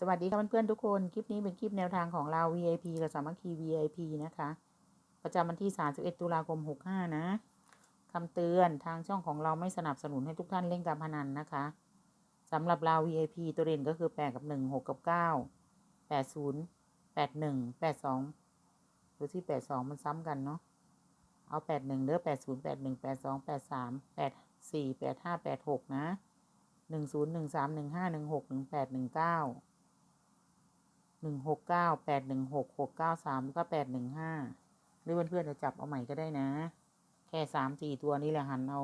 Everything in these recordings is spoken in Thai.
สวัสดีค่ะเพื่อนๆทุกคน คลิปนี้เป็นคลิปแนวทางของเรา VIP กับสามัคคี VIP นะคะ ประจำวันที่ 31 ตุลาคม 65 นะคำเตือนทางช่องของเราไม่สนับสนุนให้ทุกท่านเล่นการพนันนะคะสำหรับเรา VIP ตัวเด่นก็คือ 8 กับ 1 6 กับ 9 80 81 82หรือที่ 82 มันซ้ำกันเนาะ เอา 81เด้อ80 81 82 83 84 85 86 นะ 10 13 15 16 18 19 หนึ่งหกเก้าแปดหนึ่งหกหกเก้าสามแล้วก็แปดหนึ่งห้าหรือเพื่อนๆจะจับเอาใหม่ก็ได้นะ แค่สามสี่ตัวนี้แหละหันเอา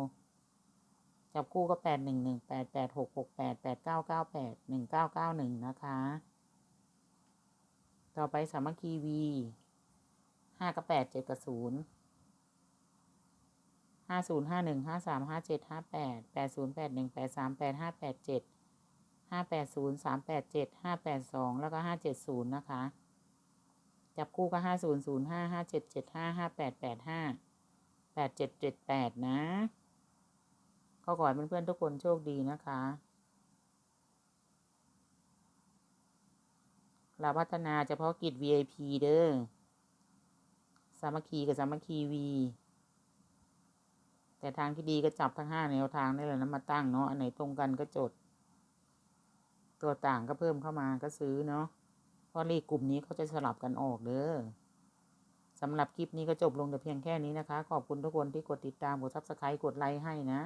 จับคู่ก็แปดหนึ่งหนึ่งแปดแปดหกหกแปดแปดเก้าเก้าแปดหนึ่งเก้าเก้าหนึ่งนะคะ ต่อไปสามัคคีวีห้ากับแปดเจ็ดกับศูนย์ห้าศูนย์ห้าหนึ่งห้าสามห้าเจ็ดห้าแปดแปดศูนย์แปดหนึ่งแปดสามแปดห้าแปดเจ็ด ห้าแปดศูนย์สามแปดเจ็ดห้าแปดสองแล้วก็ห้าเจ็ดศูนย์นะคะ จับคู่ก็ห้าศูนย์ศูนย์ห้าห้าเจ็ดเจ็ดห้าห้าแปดแปดห้าแปดเจ็ดเจ็ดแปดนะ ก็ขอให้เพื่อนๆทุกคนโชคดีนะคะเราพัฒนาเฉพาะกิจ VIP เด้อ สามัคคีกับสามัคคีวี แต่ทางที่ดีก็จับทั้งห้าแนวทางนี่แหละนะมาตั้งเนาะ อันไหนตรงกันก็จด ตัวต่างก็เพิ่มเข้ามาก็ซื้อเนาะเพราะเลขกลุ่มนี้เขาจะสลับกันออกเด้อสำหรับคลิปนี้ก็จบลงแต่เพียงแค่นี้นะคะ ขอบคุณทุกคนที่กดติดตามกดซับสไครต์กดไลค์ให้นะ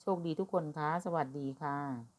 โชคดีทุกคนคะสวัสดีค่ะ